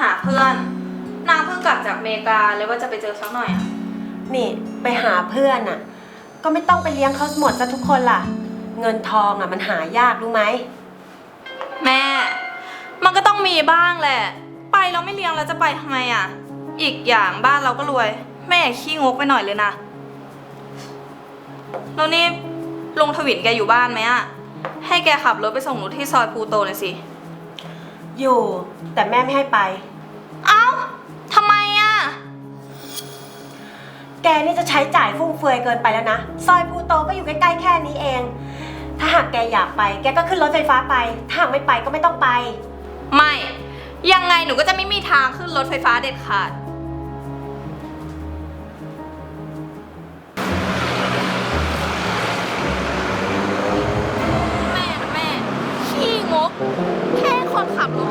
หาเพื่อน นางเพิ่งกลับจากอเมริกาเลยว่าจะไปเจอสักหน่อยอะนี่ไปหาเพื่อนอะ ก็ไม่ต้องไปเลี้ยงเขาหมดซะทุกคนล่ะ เงินทองอะมันหายากรู้ไหมแม่ มันก็ต้องมีบ้างแหละ ไปเราไม่เลี้ยงเราจะไปทำไมอะอีกอย่างบ้านเราก็รวย แม่ขี้งกไปหน่อยเลยนะแล้วนี่ลุงทวินแกอยู่บ้านไหมอะให้แกขับรถไปส่งหนูที่ซอยภูโตหน่อยสิ อยู่แต่แม่ไม่ให้ไป เอ้าทำไมอะ แกนี่จะใช้จ่ายฟุ่มเฟือยเกินไปแล้วนะ ซอยภูโตก็อยู่ใกล้ๆแค่นี้เอง ถ้าหากแกอยากไป แกก็ขึ้นรถไฟฟ้าไป ถ้าหากไม่ไปก็ไม่ต้องไป ไม่ ยังไงหนูก็จะไม่มีทางขึ้นรถไฟฟ้าเด็ดขาด แม่นะแม่ ขี้งก แค่คนขับรถ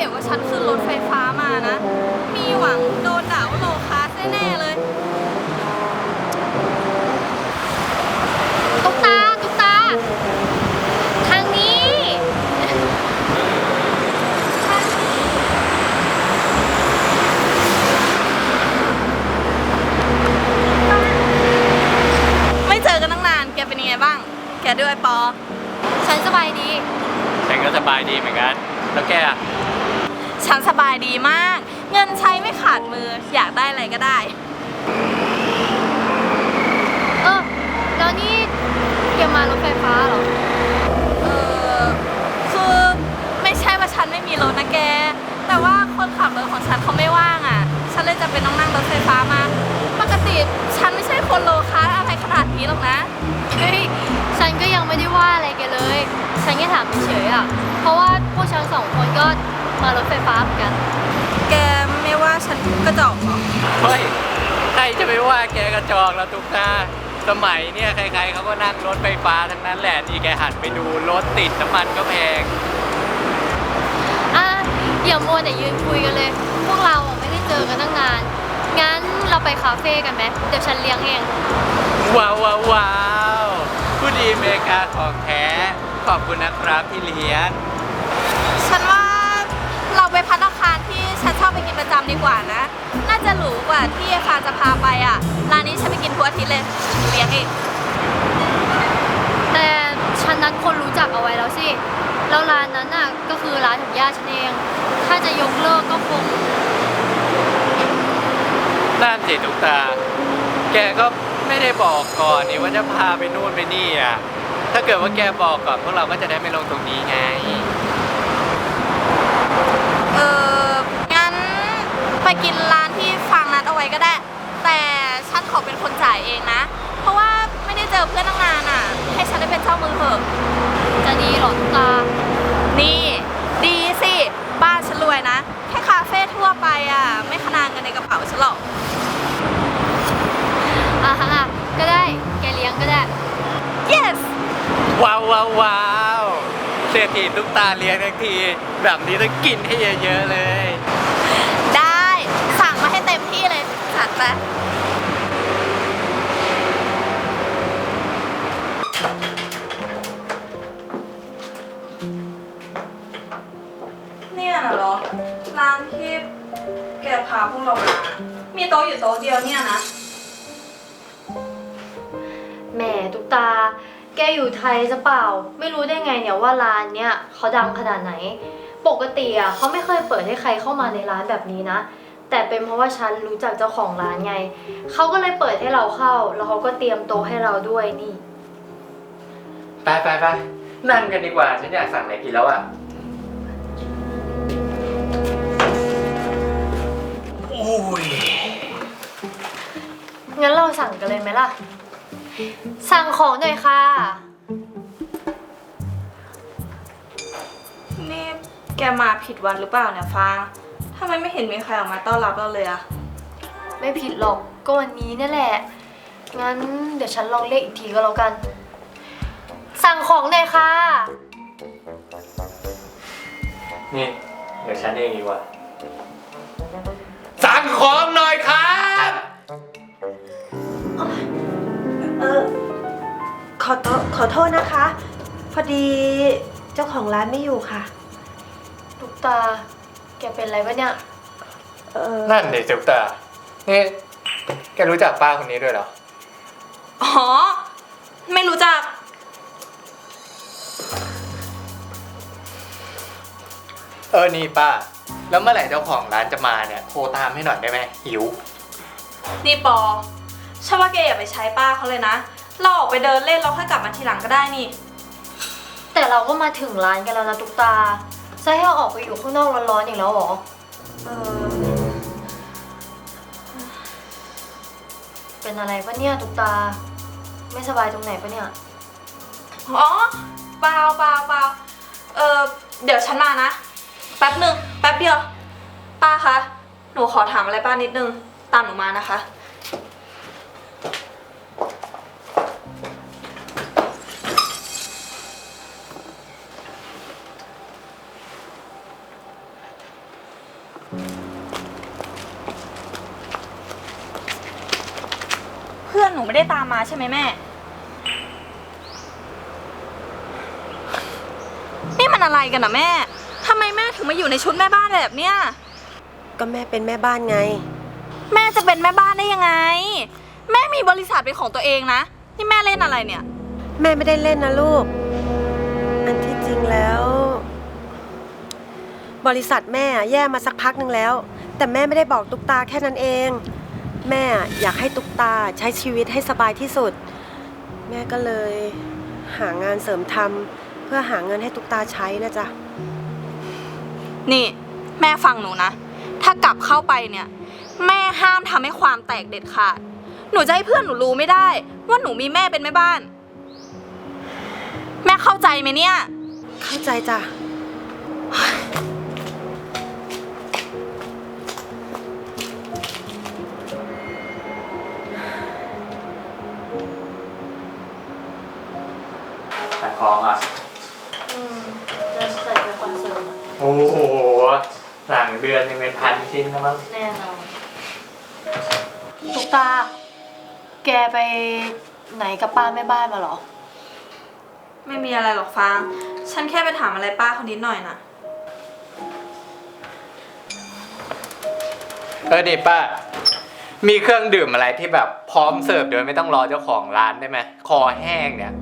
ห็นว่าฉันขึ้นรถไฟฟ้ามานะ มีหวังโดนด่าว่าโลคาสแน่ๆเลย คนโลคาสอะไรขนาดนี้หรอกนะ เฮ้ย ฉันก็ยังไม่ได้ว่าอะไรแกเลย ฉันแค่ถามเฉยๆอะ เพราะว่าพวกฉันสองคนก็มารถไฟฟ้าเหมือนกัน แกไม่ว่าฉันกระจอกเหรอ เฮ้ย ใครจะไปว่าแกกระจอกแล้วตุ๊กตา สมัยเนี่ยใครๆเขาก็นั่งรถไฟฟ้าทั้งนั้นแหละนี่แกหันไปดูรถติดน้ำมันก็แพง อะอย่ามัวแต่ยืนคุยกันเลย พวกเราอะไม่ได้เจอกันตั้งนาน งั้นเราไปคาเฟ่กันไหมเดี๋ยวฉันเลี้ยงเอง ว้าวว้าวว้าวผู้ดีอเมริกาของแท้ ขอบคุณนะครับที่เลี้ยง ฉันว่าเราไปพัตตาคารที่ฉันชอบไปกินประจำดีกว่านะ น่าจะหรูกว่าที่ฟาจะพาไปอะ ร้านนี้ฉันไปกินทุกอาทิตย์เลยเลี้ยงเองแต่ฉันนัดคนรู้จักเอาไว้แล้วสิ แล้วร้านนั้นน่ะก็คือร้านของย่าฉันเอง ถ้าจะยกเลิกก็คง นั่นสิตุ๊กตา แกก็ไม่ได้บอกก่อนนี่ว่าจะพาไปนู่นไปนี่อะ ถ้าเกิดว่าแกบอกก่อนพวกเราก็จะได้ไม่ลงตรงนี้ไง เอองั้นไปกินร้านที่ฟังนัดเอาไว้ก็ได้ แต่ฉันขอเป็นคนจ่ายเองนะ เพราะว่าไม่ได้เจอเพื่อนตั้งนานอะ ให้ฉันได้เป็นเจ้ามือเถอะ จะดีเหรอตุ๊กตา นี่ ดีสิ บ้านฉันรวยนะ ค่คาเฟ่ทั่วไปอะ ไม่ขนาดเงินในกระเป๋าฉันหรอกอะฮะก็ได้ แกเลี้ยงก็ได้ yes ว้าวว้าวว้าวเศรษฐีตุ๊กตาเลี้ยงทั้งที แบบนี้ต้องกินให้เยอะๆเลย ได้ สั่งมาให้เต็มที่เลยจัดไป พาพวกเรามา มีโต๊ะอยู่โต๊ะเดียวเนี่ยนะ แหมตุ๊กตา แกอยู่ไทยซะเปล่า ไม่รู้ได้ไงเนี่ยว่าร้านเนี้ยเขาดังขนาดไหน ปกติอะเขาไม่เคยเปิดให้ใครเข้ามาในร้านแบบนี้นะ แต่เป็นเพราะว่าฉันรู้จักเจ้าของร้านไง เขาก็เลยเปิดให้เราเข้า แล้วเขาก็เตรียมโต๊ะให้เราด้วยนี่ ไปไปไปนั่งกันดีกว่า ฉันอยากสั่งอะไรกินแล้วอะ ยงั้นเราสั่งกันเลยไหมล่ะ สั่งของหน่อยค่ะ นี่แกมาผิดวันหรือเปล่าเนี่ยฟางทำไมไม่เห็นมีใครออกมาต้อนรับเราเลยอะไม่ผิดหรอกก็วันนี้นี่แหละ งั้นเดี๋ยวฉันลองเรียกอีกทีก็แล้วกัน สั่งของหน่อยค่ะ นี่เดี๋ยวฉันเองดีกว่า สั่งของหน่อยครับ เออขอโทษขอโทษนะคะ พอดีเจ้าของร้านไม่อยู่ค่ะตุ๊กตา แกเป็นอะไรปะเนี่ย เออนั่นเด็ตุ๊กตา นี่ แกรู้จักป้าคนนี้ด้วยเหรอ อ๋อ ไม่รู้จัก เออ นี่ป้า แล้วเมื่อไหร่เจ้าของร้านจะมาเนี่ยโทรตามให้หน่อยได้ไหมหิว นี่ปอฉันว่าแกอย่าไปใช้ป้าเขาเลยนะ เราออกไปเดินเล่นเราค่อยกลับมาทีหลังก็ได้นี่ แต่เราก็มาถึงร้านกันแล้วนะตุ๊กตาจะให้เราออกไปอยู่ข้างนอกร้อนๆอีกแล้วเหรอ เออ เป็นอะไรปะเนี่ยตุ๊กตา ไม่สบายตรงไหนปะเนี่ย อ๋อเปล่าเปล่าเปล่าเออเดี๋ยวฉันมานะ แป๊บหนึ่งแป๊บเดียว ป้าคะ หนูขอถามอะไรป้านิดนึง ตามหนูมานะคะ เพื่อนหนูไม่ได้ตามมาใช่ไหมแม่ นี่มันอะไรกันนะแม่ทำไมแม่ ถึงมาอยู่ในชุดแม่บ้านแบบเนี้ย ก็แม่เป็นแม่บ้านไง แม่จะเป็นแม่บ้านได้ยังไง แม่มีบริษัทเป็นของตัวเองนะ นี่แม่เล่นอะไรเนี่ย แม่ไม่ได้เล่นนะลูก อันที่จริงแล้ว บริษัทแม่แย่มาสักพักหนึ่งแล้ว แต่แม่ไม่ได้บอกตุ๊กตาแค่นั้นเอง แม่อยากให้ตุ๊กตาใช้ชีวิตให้สบายที่สุด แม่ก็เลย หางานเสริมทำเพื่อหาเงินให้ตุ๊กตาใช้นะจ๊ะ นี่แม่ฟังหนูนะ ถ้ากลับเข้าไปเนี่ย แม่ห้ามทำให้ความแตกเด็ดขาด หนูจะให้เพื่อนหนูรู้ไม่ได้ ว่าหนูมีแม่เป็นแม่บ้าน แม่เข้าใจไหมเนี่ย เข้าใจจ้ะ ขายของอะ อืมจะใส่ไปคอนเสิร์ตอะโอ้โหสั่งเดื อนหนึงเป็นพันชิ้นนะมั้งแน่นอนตุ๊กตา แกไปไหนกับป้าแม่บ้านมาเหรอ ไม่มีอะไรหรอกฟาง ฉันแค่ไปถามอะไรป้าคนนิดหน่อยนะเออดิป้า มีเครื่องดื่มอะไรที่แบบพร้อมเสิร์ฟโดยไม่ต้องรอเจ้าของร้านได้ไหมคอแห้งเนี่ย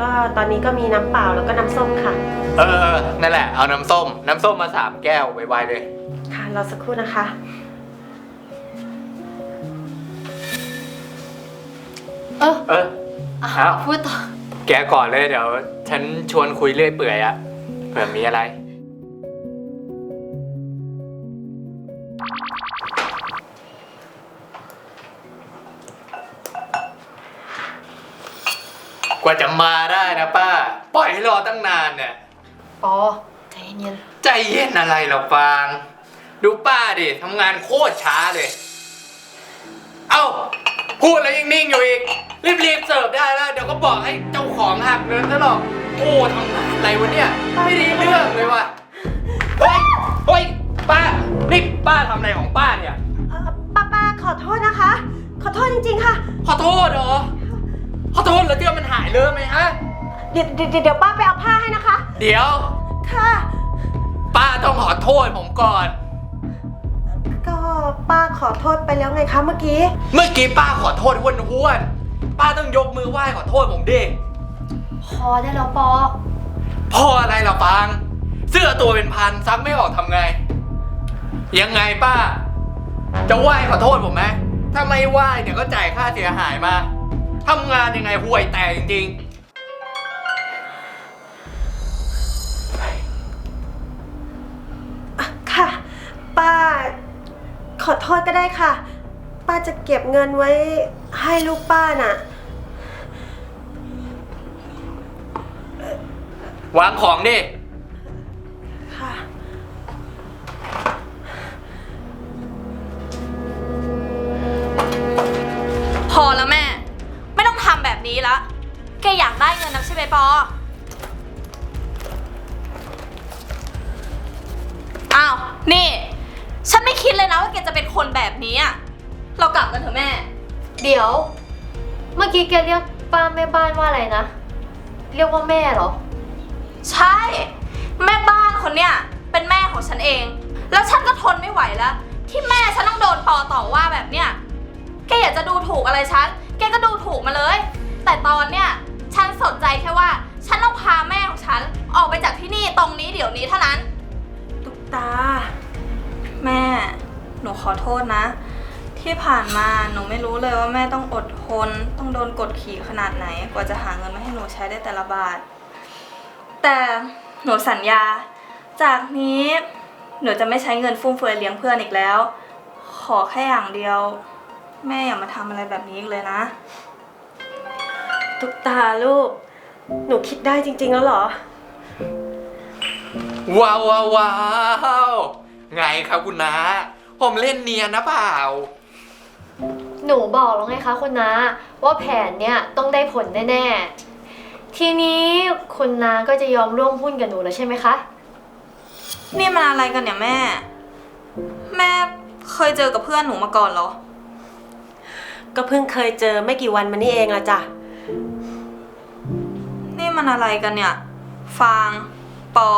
ก็ตอนนี้ก็มีน้ำเปล่าแล้วก็น้ำส้มค่ะ เออเออนั่นแหละเอาน้ำส้ม น้ำส้มมาสามแก้วไวๆเลยค่ะ รอสักครู่นะคะ เออเอออะอ้าว พูดต่อ แกก่อนเลยเดี๋ยว ฉันชวนคุยเรื่อยเปื่อยอะเผื่อมีอะไร กว่าจะมาได้นะป้า ปล่อยให้รอตั้งนานเนี่ย ปอใจเย็นใจเย็นอะไรหรอฟาง ดูป้าดิทำงานโคตรช้าเลย เอ้า พูดแล้วยังนิ่งอยู่อีก รีบๆเสิร์ฟได้แล้ว เดี๋ยวก็บอกให้เจ้าของหักเงินซะหรอกโอ้ทำงานอะไรวะเนี่ยไม่ได้เรื่องเลยว่ะเฮ้ยเฮ้ยป้านี่ป้าทำอะไรของป้าเนี่ย เอ่อป้าป้าขอโทษนะคะ ขอโทษจริง ๆ ค่ะ ขอโทษเหรอขอโทษแล้วเดี๋ยวมันหายเลยไหมฮะ เดี๋ยวเดี๋ยวเดี๋ยวป้าไปเอาผ้าให้นะคะ เดี๋ยว ค่ะ ป้าต้องขอโทษผมก่อนก็ ป้าขอโทษไปแล้วไงคะเมื่อกี้ เมื่อกี้ป้าขอโทษห้วนห้วนๆป้าต้องยกมือไหว้ขอโทษผมดิๆพอได้แล้วปอพ่ออะไรล่ะปาง เสื้อตัวเป็นพันซักไม่ออกทำไง ยังไงป้า จะไหว้ขอโทษผมไหมถ้าไม่ไหว้เดี๋ยวก็จ่ายค่าเสียหายมาทำงานยังไงห่วยแตกจริงค่ โทษก็ได้ค่ะ ป้าจะเก็บเงินไว้ให้ลูกป้าน่ะ วางของดิ นแบบนี้อะเรากลับกันเถอะแม่ เดี๋ยว เมื่อกี้แกเรียกป้าแม่บ้านว่าอะไรนะ เรียกว่าแม่เหรอ ใช่ แม่บ้านคนเนี้ยเป็นแม่ของของฉันเอง แล้วฉันก็ทนไม่ไหวแล้ว ที่แม่ฉันต้องโดนปอต่อว่าแบบเนี้ยแกอยากจะดูถูกอะไรฉัน แกก็ดูถูกมาเลย แต่ตอนเนี้ยฉันสนใจแค่ว่า ฉันต้องพาแม่ของฉันออกไปจากที่นี่ตรงนี้เดี๋ยวนี้เท่านั้น ขอโทษนะ ที่ผ่านมาหนูไม่รู้เลยว่าแม่ต้องอดทน ต้องโดนกดขี่ขนาดไหน กว่าจะหาเงินมาให้หนูใช้ได้แต่ละบาท แต่หนูสัญญา จากนี้หนูจะไม่ใช้เงินฟุ่มเฟือยเลี้ยงเพื่อนอีกแล้ว ขอแค่อย่างเดียว แม่อย่ามาทำอะไรแบบนี้อีกเลยนะ ตุ๊กตาลูก หนูคิดได้จริง ๆ แล้วเหรอ ว้าวว้าวว้าวไงครับคุณน้า ผมเล่นเนียนนะเปล่า หนูบอกแล้วไงคะคุณนาว่าแผนเนี่ยต้องได้ผลแน่ๆ ทีนี้คุณนาก็จะยอมร่วมหุ้นกับหนูแล้วใช่ไหมคะ นี่มันอะไรกันเนี่ยแม่ แม่เคยเจอกับเพื่อนหนูมาก่อนเหรอ ก็เพิ่งเคยเจอไม่กี่วันมานี่เองละจ้ะ นี่มันอะไรกันเนี่ย ฟาง ปอ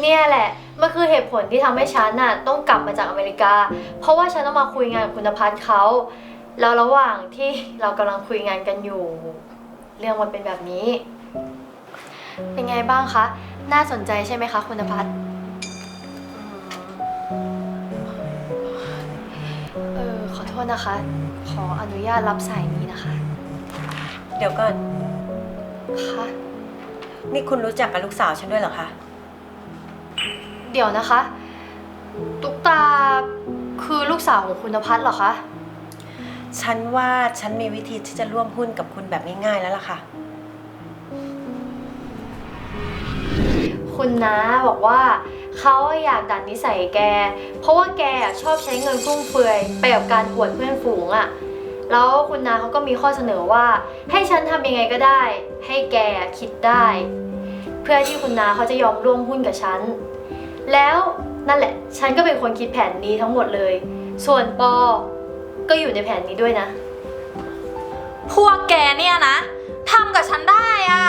เนี่ยแหละ มันคือเหตุผลที่ทำให้ฉันน่ะต้องกลับมาจากอเมริกา เพราะว่าฉันต้องมาคุยงานกับคุณพัฒน์เขาแล้วระหว่างที่เรากำลังคุยงานกันอยู่ เรื่องมันเป็นแบบนี้ เป็นไงบ้างคะ น่าสนใจใช่ไหมคะ คุณพัฒน์เออขอโทษนะคะ ขออนุญาตรับสายนี้นะคะ เดี๋ยวก่อน ค่ะ นี่คุณรู้จักกับลูกสาวฉันด้วยเหรอคะ เดี๋ยวนะคะ ตุ๊กตาคือลูกสาวของคุณพัฒน์เหรอคะ ฉันว่าฉันมีวิธีที่จะร่วมหุ้นกับคุณแบบง่ายๆแล้วล่ะค่ะ คุณน้าบอกว่าเขาอยากดัดนิสัยแก เพราะว่าแกชอบใช้เงินฟุ่มเฟือยไปกับการอวดเพื่อนฝูงอะ่ะแล้วคุณน้าเขาก็มีข้อเสนอว่า ให้ฉันทำยังไงก็ได้ ให้แกคิดได้ เพื่อที่คุณน้าเขาจะยอมร่วมหุ้นกับฉัน แล้วนั่นแหละ ฉันก็เป็นคนคิดแผนนี้ทั้งหมดเลย ส่วนปอ ก็อยู่ในแผนนี้ด้วยนะ พวกแกเนี่ยนะทำกับฉันได้อะ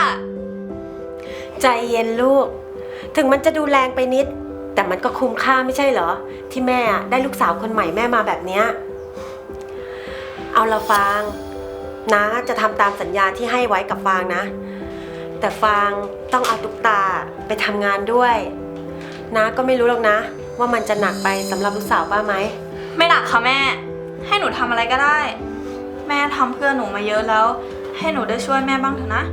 ใจเย็นลูก ถึงมันจะดูแรงไปนิด แต่มันก็คุ้มค่าไม่ใช่เหรอ ที่แม่อะได้ลูกสาวคนใหม่แม่มาแบบเนี้ยเอาละฟางนะจะทำตามสัญญาที่ให้ไว้กับฟางนะ แต่ฟางต้องเอาตุ๊กตาไปทำงานด้วย นะก็ไม่รู้หรอกนะ ว่ามันจะหนักไปสำหรับลูกสาวป้าไหม ไม่หนักค่ะแม่ ให้หนูทำอะไรก็ได้ แม่ทำเพื่อหนูมาเยอะแล้ว ให้หนูได้ช่วยแม่บ้างเถอะนะ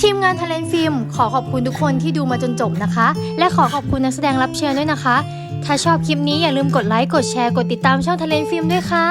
ทีมงานท a เลนฟิล์มขอขอบคุณทุกคนที่ดูมาจนจบนะคะ และขอขอบคุณนักแสดงรับเชิญด้วยนะคะ ถ้าชอบคลิปนี้อย่าลืมกดไลค์ กดแชร์ กดติดตามช่องท a เลนฟิล์มด้วยค่ะ